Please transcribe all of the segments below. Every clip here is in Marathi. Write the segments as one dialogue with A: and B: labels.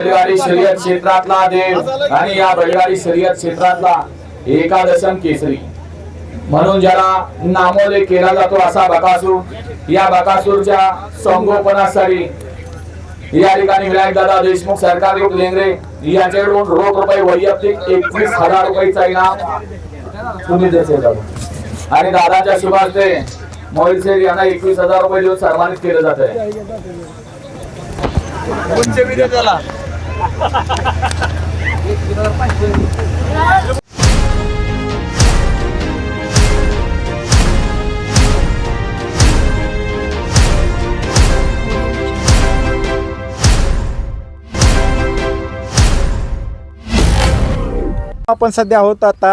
A: बैलगाडी शर्यत क्षेत्रातला देव आणि या बैलगाडी शर्यत क्षेत्रातला एकादशम केसरी. म्हणून ज्याला नामोले केला जातो असा बकासूर या बकासूरच्या संगोपनासाठी या ठिकाणी विनायक दादा देशमुख सरकारी लेंगरे यांच्याकडून रोख रुपये वैयक्तिक एकवीस हजार रुपयेचा इनाम तुम्ही देते आणि दादाच्या शुभार्थे मोहित शेठ यांना एकवीस हजार रुपये देऊन सन्मानित केलं जात आहे.
B: आपण सध्या आहोत आता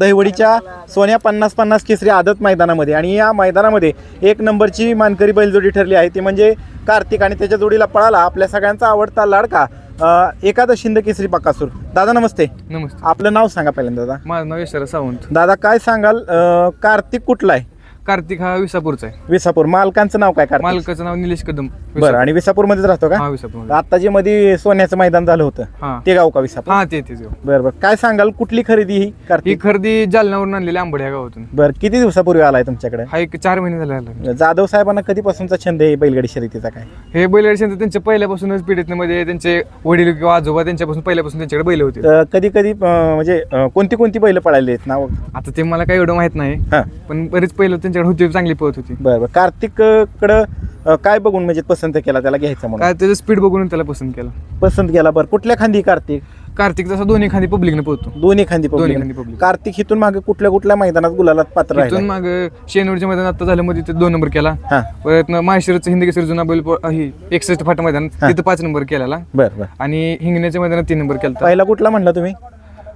B: दहिवडीच्या सोन्या पन्नास पन्नास केसरी आदत मैदानामध्ये. आणि या मैदानामध्ये एक नंबरची मानकरी बैलजोडी ठरली आहे. ती म्हणजे कार्तिक आणि त्याच्या जोडीला पळाला. आपल्या सगळ्यांचा आवडता लाडका अं, एकादश शिंद केसरी बकासूर. दादा नमस्ते.
C: नमस्ते.
B: आपलं नाव सांगा पहिल्यांदा दादा.
C: माझं नाव यशरा सावंत.
B: दादा काय सांगाल? अं, कार्तिक कुठला आहे?
C: कार्तिक हा विसापूरचा आहे.
B: विसापूर. मालकांचं नाव काय कार्तिक?
C: मालकाचं नाव निलेश कदम.
B: बरं आणि विसापूर मध्येच राहतो
C: हा
B: का
C: विसापूर
B: आता जे मध्ये सोन्याचं मैदान झालं होतं
C: हा.
B: ते गाव का विसापूर?
C: हा ते.
B: बरं बरं. काय सांगाल कुठली खरेदी ही
C: ही
B: कार्तिक
C: खरेदी जालन्यावरून आणलेली आंबड या गावातून.
B: बरं किती दिवसापूर्वी आलाय तुमच्याकडे?
C: हा एक चार महिने झाले आला
B: जाधव साहेबांना कधीपासूनचा छंद आहे बैलगाडी शर्यतीचा काय?
C: हे बैलगाडी शेंद्र त्यांच्या पहिल्यापासूनच पिढीत मध्ये त्यांचे वडील किंवा आजोबा त्यांच्यापासून पहिल्यापासून त्यांच्याकडे बैल होते.
B: कधी कधी म्हणजे अं, कोणती कोणती बैल पळाली आहेत? नाव?
C: आता ते मला काही एवढं माहीत नाही
B: हां.
C: पण बरेच पहिलं त्यांच्याकडे होती चांगली पळत होती.
B: बरं बरं. कार्तिक अं, कडं अं, काय बघून म्हणजे पसंत केला त्याला घ्यायचा म्हणून?
C: काय त्याचं स्पीड बघून त्याला पसंत केलं.
B: पसंत केला बरं. कुठल्या खांदी कार्तिक?
C: कार्तिक जसा दोन्ही खाली पब्लिकने
B: दोन्ही खांदी
C: दोन्ही. खांदी public.
B: कार्तिक इथून मागे कुठल्या कुठल्या मैदानात गुलालात पात्र
C: तिथून
B: राहिला
C: मग शेनूरच्या मैदानात आता झालं मध्ये तिथे दोन नंबर केला.
B: हां.
C: परत माहेश्वरचं हिंदी केसरी जुना बैल प- ही एकसष्ट फाटा मैदान
B: हा.
C: तिथं पाच नंबर केलेला.
B: बरं बरं.
C: आणि हिंगण्याच्या मैदानात तीन नंबर केला
B: पहिला कुठला म्हणला तुम्ही?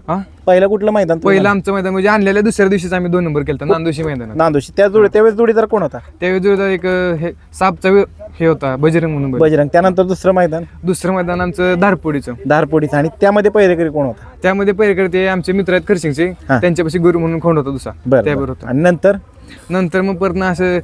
C: हा?
B: पहिला कुठलं मैदान तुम्ही
C: पहिलं आमचं मैदान म्हणजे आणलेल्या दुसऱ्या दिवशीच आम्ही दोन नंबर केला नांदोशी मैदानात
B: नांदोशी. त्या जोडी त्यावेळेस जोडीदार कोण होता?
C: त्यावेळी जो एक अं, हे सापचा वे- हे होता बजरंग म्हणून बैल.
B: बजरंग. त्यानंतर दुसरं मैदान?
C: दुसरं मैदान आमचं धारपोडीचं.
B: धारपोडीचं. आणि त्यामध्ये पहिरेकरी कोण होता?
C: त्यामध्ये पहिल्याकडे ते आमचे मित्र आहेत खरसिंगचे
B: हा.
C: त्यांच्यापाशी गुरु म्हणून खोंड होता दुसरा.
B: बरं,
C: त्याबरोबर
B: बरं.
C: होता.
B: आणि नंतर?
C: नंतर मग परत ना असं
B: अं,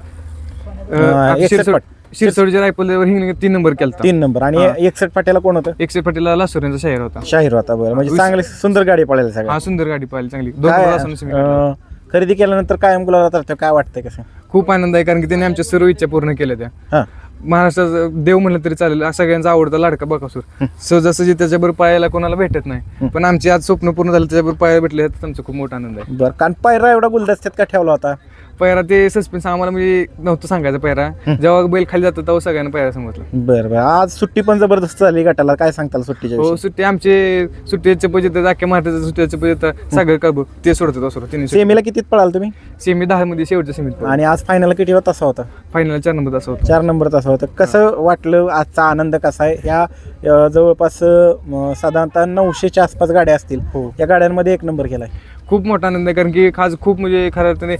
C: अं,
B: एकसष्ट
C: शिरसोड
B: फाट.
C: शिरसोडच्या रायफलवर हिंग तीन नंबर केला
B: तीन नंबर. आणि
C: हा.
B: एकसठ फाट्याला कोण होतं?
C: एकशे पाटीला लासुऱ्यांचा शाहीर होता.
B: शाहीर होता बरं. म्हणजे
C: वीस-
B: चांगली सुंदर गाडी पळायला सगळ्या
C: हा सुंदर गाडी पाहिली चांगली. दोन
B: काय अं, खरेदी केल्यानंतर कायम गुलाला तर काय वाटतंय कसं?
C: खूप आनंद आहे कारण की त्यांनी आमच्या सर्व इच्छा पूर्ण केल्या त्या.
B: हा.
C: महाराष्ट्राचा देव म्हणलं तरी चालेल हा सगळ्यांचा आवडता लाडका बकासूर. सहजासहजी त्याच्याबरोबर पायाला कोणाला भेटत नाही. पण आमचे आज स्वप्न पूर्ण झालं त्याच्याबरोबर पाया भेटले यात आमचा खूप मोठा आनंद आहे.
B: बरं कारण पायरा एवढा गुलदस्त्यात का ठेवला होता?
C: पैरा ते सस्पेन्स आम्हाला म्हणजे नव्हतं सांगायचं पैरा जेव्हा बैल खाली जातो तेव्हा सगळ्यांना पैरा समजलं.
B: बरं बरं. आज सुट्टी पण जबरदस्त झाली गटाला. काय सांगताल सुट्टीच्या
C: हो
B: विषयी?
C: सुट्टी आमचे सुट्टीचे पैसे अख्ख्या महाराष्ट्राचे सुट्टीचे पैसे सागर काबू ते सोडतात असं तिने
B: सेमीला कितीत पळाल तुम्ही?
C: सेमी दहा मध्ये शेवटच्या सेमीत
B: आणि आज फायनल किती होता तसा होता?
C: फायनल चार नंबर असं होतं.
B: चार नंबर तसा होता. कसं वाटलं आजचा आनंद कसा आहे? अं, जवळपास अं, साधारणतः नऊशेच्या आसपास गाड्या असतील.
C: हो.
B: या गाड्यांमध्ये एक नंबर केलाय.
C: खूप मोठा आनंद आहे कारण की खास खूप म्हणजे खऱ्या अर्थाने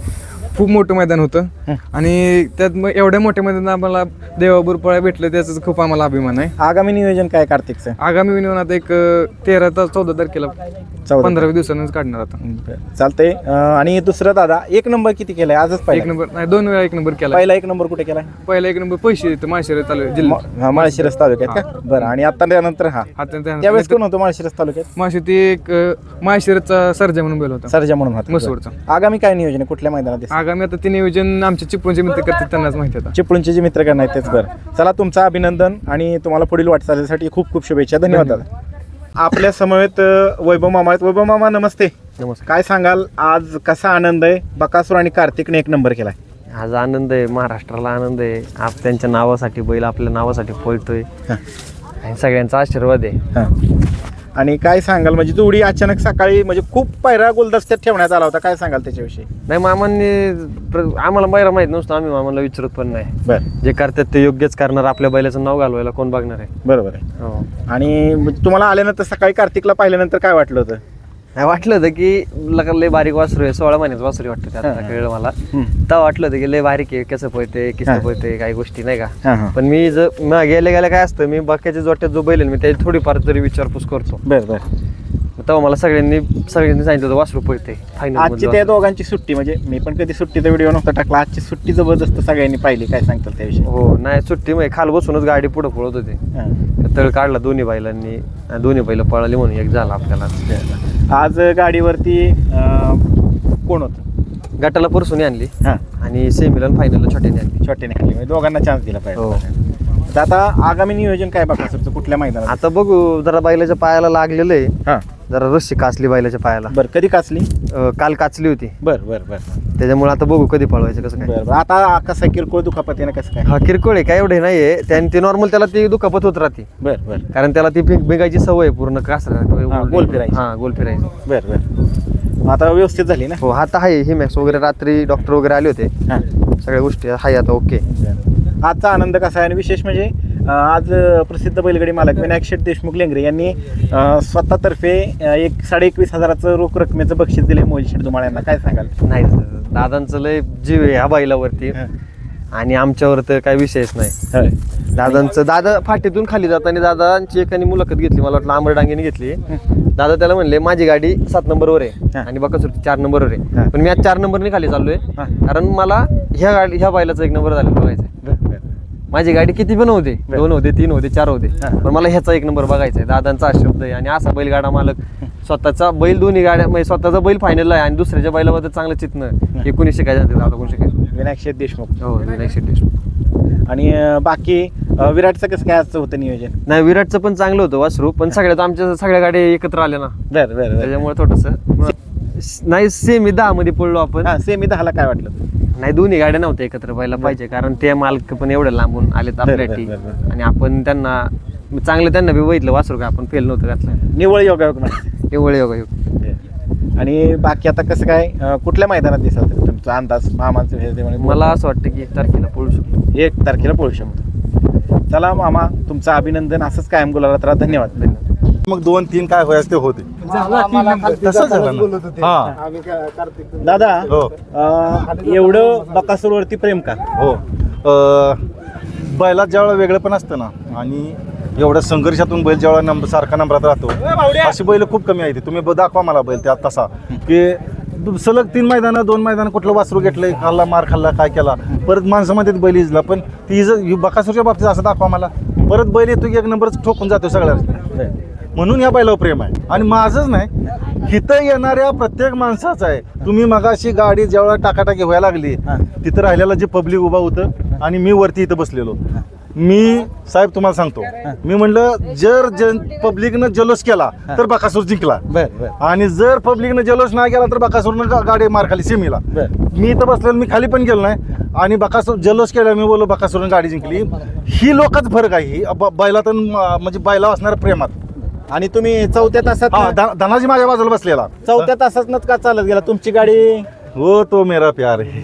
C: खूप मोठं मैदान होतं. आणि त्यात मग एवढ्या मोठ्या मैदानात आम्हाला देवाबरोबर पळा भेटलं त्याचं खूप आम्हाला अभिमान आहे.
B: आगामी नियोजन काय कार्तिकचं?
C: आगामी विनोदात एक तेरा तास चौदा तारखेला पंधरा दिवसांनीच काढणार आता.
B: चालतंय. आणि दुसरं दादा एक नंबर किती केलाय? आजच
C: एक नंबर नाही दोन वेळा एक नंबर केला
B: पहिला एक नंबर कुठे केलाय?
C: पहिला एक नंबर पैसे येतं माळशिरस तालुक्यात जिल्हा
B: माळशिरस तालुक्यात का? बरं आणि आता त्यानंतर हा. त्यावेळेस कोण होतं माळशिरस तालुक्यात?
C: माशी ती एक माळशिरसचा सर्जा म्हणून बैल होता.
B: सरजा म्हणून होता.
C: मसूरचा.
B: आगामी काय नियोजन आहे? कुठल्या मैदानात?
C: आगामी आता ते नियोजन आमच्या चिपळूणचे मित्र करतात त्यांनाच माहिती आता.
B: चिपळूणचे जे मित्र करणार आहेत तेच बरं. चला तुमचं अभिनंदन आणि तुम्हाला पुढील वाटचालीसाठी खूप खूप शुभेच्छा. धन्यवाद. दादा. आपल्या समवेत अं, वैभव मामा आहेत. वैभव मामा नमस्ते.
D: नमस्कार.
B: काय सांगाल? आज कसा आनंद आहे? बकासूर आणि कार्तिकने एक नंबर केलाय.
D: आज आनंद आहे. महाराष्ट्राला आनंद आहे. आप त्यांच्या नावासाठी बैल आपल्या नावासाठी पळतोय.
B: हा.
D: आणि सगळ्यांचा आशीर्वाद आहे.
B: हा. आणि काय सांगाल? म्हणजे जोडी अचानक सकाळी म्हणजे खूप पायरा गुलदस्त्यात ठेवण्यात आला होता. काय सांगाल त्याच्याविषयी?
D: नाही मामांनी प्र- आम्हाला बैरा माहीत नसतं आम्ही मामाला विचारत पण नाही.
B: बरं.
D: जे करतात ते योग्यच करणार. आपल्या बैलाचं नाव घालवायला कोण बघणार आहे?
B: बरोबर आहे.
D: हो.
B: आणि म्हणजे तुम्हाला आल्यानंतर सकाळी कार्तिकला पाहिल्यानंतर काय वाटलं होतं?
D: नाही वाटलं होतं की लय बारीक वासरू आहे सोळा महिन्याचं वासरू वाटतं
B: हा.
D: कळलं मला.
B: हम्म.
D: तेव्हा वाटलं होतं की लय बारीक आहे कसं पळते किस्त
B: हा.
D: पळते काही गोष्टी नाही का?
B: हां हां.
D: पण मी जर मग गेल्या गेल्या काय असतं मी बाकीच्या जोट्यात जो बैल आहे ना, मी त्याची थोडीफार तरी विचारपूस करतो.
B: बरं बरं.
D: तेव्हा मला सगळ्यांनी सगळ्यांनी सांगितलं होतं वासरू पळते
B: आजची त्या
D: फायनल
B: दोघांची सुट्टी म्हणजे मी पण कधी सुट्टीचा व्हिडिओ नव्हता टाकला आजची सुट्टी जबरदस्त सगळ्यांनी पाहिली काय सांगतात त्याविषयी?
D: हो नाही सुट्टी म्हणजे खाल बसूनच गाडी पुढे पळत होते.
B: हां.
D: तळ काढला दोन्ही बैलांनी आणि दोन्ही बैल पळाली म्हणून एक झाला आपल्याला.
B: आज गाडीवरती अं, कोण होतं?
D: गटाला परसून आणली.
B: हां.
D: आणि सेमीला फायनलला छोट्याने आणली.
B: छोट्याने खाली म्हणजे दोघांना चान्स दिला
D: हो.
B: पाहिजे तर आता आगामी नियोजन काय बघा सर? कुठल्या मैदानात?
D: आता बघू जरा बैलाच्या पायाला लागलेलं आहे.
B: हां.
D: जरा रस्सी काचली बैलाच्या पायाला.
B: बरं कधी काचली?
D: अं, काल काचली होती.
B: बरं बरं बरं.
D: त्याच्यामुळे आता बघू कधी पळवायचं कसं काय.
B: बरं बरं. आता कसं किरकोळ दुखापत आहे ना कसं काय?
D: हा किरकोळ आहे काय एवढे नाहीये. त्याने ते नॉर्मल त्याला ती दुखापत होत राहते.
B: बरं बरं.
D: कारण त्याला ती बिग- बिगायची सवय आहे पूर्ण कास
B: हा, गोल फिरायची.
D: हा गोल फिरायची.
B: बरं बरं. आता व्यवस्थित झाली ना?
D: हो आता आहे हे मॅक्स वगैरे रात्री डॉक्टर वगैरे आले होते.
B: हां.
D: सगळ्या गोष्टी आहे आता ओके
B: आजचा आनंद कसा आहे आणि विशेष म्हणजे आज प्रसिद्ध बैलगाडी मालक विनायक शेठ देशमुख लेंगरे यांनी स्वतःतर्फे एक साडे एकवीस हजाराचं रोख रकमेचं बक्षीस दिले मोहिल शेठ दुमाळ यांना काय सांगाल
D: नाही दादांचं लय जीव आहे ह्या बैलावरती. आणि आमच्यावर तर काही विषयच नाही. दादांचं दादा फाटीतून खाली जाताना दादांची एकाने मुलाखत घेतली मला वाटलं आंबर डांगेने घेतली दादा त्याला म्हणले माझी गाडी सात नंबरवर आहे. आणि बकासूर चार नंबरवर. आहे पण मी आज चार नंबरने खाली चाललोय. कारण मला ह्या गाडी ह्या बैलाचा एक नंबर झाला बघायचा. माझी गाडी किती पण होते. दोन होते तीन होते चार होते. पण मला ह्याचा एक नंबर बघायचा आहे. दादांचा हा शब्द आहे. आणि असा बैलगाडा मालक स्वतःचा बैल दोन्ही गाड्या म्हणजे स्वतःचा बैल फायनल आहे आणि दुसऱ्याच्या बैलाबद्दल चांगलं चितणं हे. कोणी शिकायचं नाही दादा कोण शिकायचं
B: विनायक शेठ देशमुख.
D: हो विनायक शेट्टी देशमुख.
B: आणि बाकी विराटचं कसं काय आजचं होतं नियोजन?
D: नाही विराटचं पण चांगलं होतं वासरू. पण सगळ्यात आमच्या सगळ्या गाड्या एकत्र आल्या ना.
B: बरं बरं
D: त्याच्यामुळे थोडस नाही सेमी दहा मध्ये पडलो आपण.
B: हां सेमी दहाला काय वाटलं?
D: नाही दोन्ही गाड्या नव्हत्या एकत्र व्हायला पाहिजे कारण ते मालक पण एवढे लांबून आलेत आपल्या
B: बरं,
D: टी
B: बरं, बरं.
D: आणि आपण त्यांना चांगलं त्यांना बी बघितलं वासरू का आपण फेल नव्हतं घातलं.
B: निवळ योगायोग.
D: एवढं योगा योग.
B: आणि बाकी आता कसं काय अं, कुठल्या मैदानात दिसत होतं तुमचा अंदाज मामाचं हे ते म्हणे
D: मला असं वाटतं की एक तारखेला पळू शकतो.
B: एक तारखेला पळू शकतो. चला मामा तुमचं अभिनंदन असंच कायम गुलाबात राहा. धन्यवाद. धन्यवाद.
E: मग दोन तीन काय व्हायचं ते होते. तसं झालं ना. हा.
B: दादा
E: हो.
B: अं, एवढं बकासूरवरती प्रेम का?
E: हो. अं, बैलात ज्यावेळेला वेगळं पण असतं ना आणि एवढ्या संघर्षातून बैल ज्यावेळेला नंबर सारखा नंबरात राहतो अशी बैल खूप कमी आहेत. तुम्ही ब- दाखवा मला बैल त्यात तसा. की सलग तीन मैदानं दोन मैदानं कुठलं वासरू घेतलंय खाल्ला मार खाल्ला काय केला. परत माणसामध्ये बैल इजला पण ती इज बकासूरच्या बाबतीत असं दाखवा मला. परत बैल येतो की एक नंबरच ठोकून जातो सगळ्या म्हणून या बैलावर प्रेम आहे. आणि माझंच नाही. इथं येणाऱ्या प्रत्येक माणसाचं आहे. तुम्ही मगाशी गाडी ज्यावेळेला टाकाटाकी व्हायला लागली. तिथं राहिलेलं जे पब्लिक उभा होतं आणि मी वरती इथं बसलेलो. मी साहेब तुम्हाला सांगतो. मी म्हणलं जर जन पब्लिकनं जल्लोष केला तर बकासूर जिंकला. आणि जर पब्लिकनं जल्लोष नाही केला तर बकासूरनं गाडी मार खाली सेमीला. मी इथं बसलेलो मी खाली पण गेलो नाही. आणि बकासूर जल्लोष केला मी बोललो बकासूरनं गाडी जिंकली. ही लोकच फरक आहे. ही बैलात म्हणजे बैला असणाऱ्या प्रेमात.
B: आणि तुम्ही चौथ्या तासात
E: हा धनाजी माझ्या बाजूला बसलेला.
B: चौथ्या तासात का चालत गेला? तुमची गाडी
E: हो तो मेरा प्यार आहे.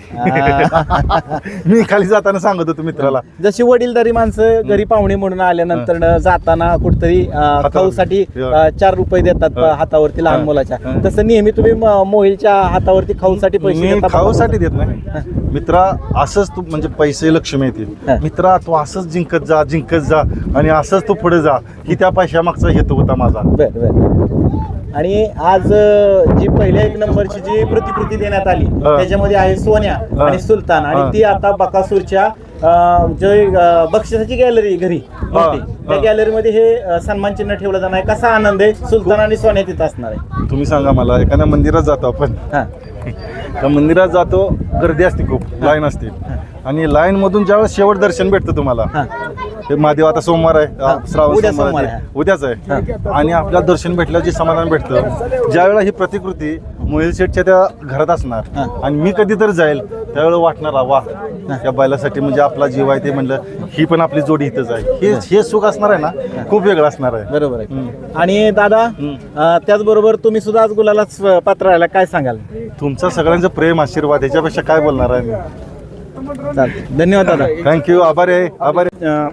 E: मी खाली जाताना सांगत होतो मित्राला.
B: जशी वडीलधारी माणसं घरी पाहुणे म्हणून आल्यानंतर जाताना कुठतरी खाऊसाठी अं, चार रुपये देतात
E: हा.
B: हातावरती लहान
E: हा.
B: मुलाच्या.
E: हा.
B: तसं नेहमी तुम्ही मोहिलच्या हातावरती खाऊसाठी पैसे
E: खाऊसाठी देत नाही. मित्रा असंच तू म्हणजे पैसे लक्ष्मी
B: हा.
E: येतील मित्रा तू असंच जिंकत जा जिंकत जा आणि असंच तू पुढे जा ही त्या पैशामागचा हेतू होता माझा.
B: आणि आज अं, जी पहिल्या एक नंबरची जी प्रतिकृती देण्यात आली
E: हा.
B: त्याच्यामध्ये आहे सोन्या
E: हा.
B: आणि सुलतान. आणि. ती आता बकासूरच्या अं, जे अं, बक्षिसाची गॅलरी घरी मोठी त्या
E: हा.
B: गॅलरीमध्ये हे अं, सन्मान चिन्ह ठेवलं जाणार आहे. कसा आनंद आहे? सुलतान आणि सोन्या तिथं असणार आहे.
E: तुम्ही सांगा मला एखाद्या मंदिरात जातो आपण.
B: हा.
E: त्या मंदिरात जातो गर्दी असते खूप लाईन असते. आणि लाईन मधून ज्यावेळेस शेवट दर्शन भेटतं तुम्हाला
B: हा.
E: ते महादेव आता सोमवार आहे
B: हा.
E: श्रावण
B: उद्या
E: सोमवार
B: सोमवार
E: आहे.
B: आहे.
E: उद्याच आहे आणि आपल्याला दर्शन भेटल्यावर जे समाधान भेटतं ज्यावेळेला ही प्रतिकृती मोहिल शेठच्या त्या घरात असणार
B: हा.
E: आणि मी कधी तर जाईल त्यावेळेला वाटणार वा त्या बैलासाठी म्हणजे आपला जीव आहे ते म्हणलं ही पण आपली जोडी इथंच आहे हे हे सुख असणार आहे ना खूप वेगळं असणार आहे
B: बरोबर आहे
E: हम्म.
B: आणि दादा. अं, त्याचबरोबर तुम्ही सुद्धा आज गुलाला पात्र राहिला काय सांगाल
E: तुमचं सगळ्यांचं प्रेम आशीर्वाद याच्यापेक्षा काय बोलणार आहे मी
B: चालतंय धन्यवाद दादा.
E: थँक्यू आभारी आहे आभारी
B: अं,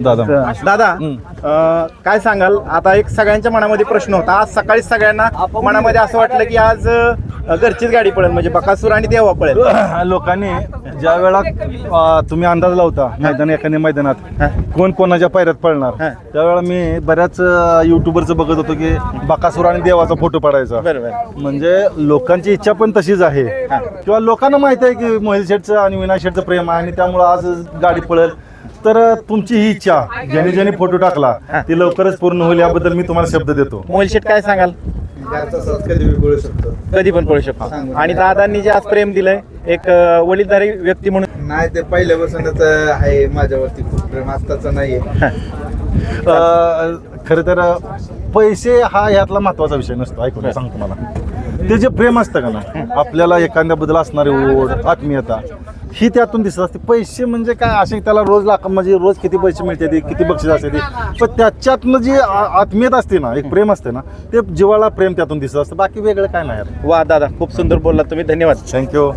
E: दादा.
B: दादा. अं, काय सांगाल? आता एक सगळ्यांच्या मनामध्ये प्रश्न होता. आज सकाळी सगळ्यांना मनामध्ये असं वाटलं की आज अं, घरचीच गाडी पळेल. म्हणजे बकासूर आणि देवा पळेल.
E: लोकांनी ज्या वेळा तुम्ही अंदाज लावता मैदान एखाद्या मैदानात. कोण कोणाच्या पायऱ्यात पळणार?
B: हा.
E: त्यावेळेला मी बऱ्याच युट्यूबरचं बघत होतो की बकासूर आणि देवाचा फोटो पडायचा. म्हणजे लोकांची इच्छा पण तशीच आहे. किंवा लोकांना माहिती आहे की मोहिल शेठचं आणि विनायक शेठचं प्रेम आहे आणि त्यामुळं आज गाडी पळेल. तर तुमची ही इच्छा ज्याने ज्याने फोटो टाकला ती लवकरच पूर्ण होईल याबद्दल मी तुम्हाला शब्द देतो.
B: मोहिल शेट काय सांगाल? कधी पण पळू शकतो. आणि दादांनी जे आज प्रेम दिलंय एक अं, वडीलधारी व्यक्ती म्हणून.
F: नाही ते पहिल्यापासूनच आहे माझ्यावरती खूप प्रेम आत्ताचं नाहीये.
E: खर तर पैसे हा यातला महत्त्वाचा विषय नसतो. ऐकून सांगतो मला ते जे प्रेम असतं का ना आपल्याला एखाद्याबद्दल असणारी ओढ आत्मीयता ही त्यातून दिसत असते. पैसे म्हणजे काय? असे त्याला रोज लाख म्हणजे रोज किती पैसे मिळते ते किती बक्षीस असते ते. पण त्याच्यातनं जी आत्मीयता असते ना एक प्रेम असते ना ते जीवाला प्रेम त्यातून दिसत असतं. बाकी वेगळं काय नाही
B: वा दादा खूप सुंदर बोललात तुम्ही. धन्यवाद.
E: थँक्यू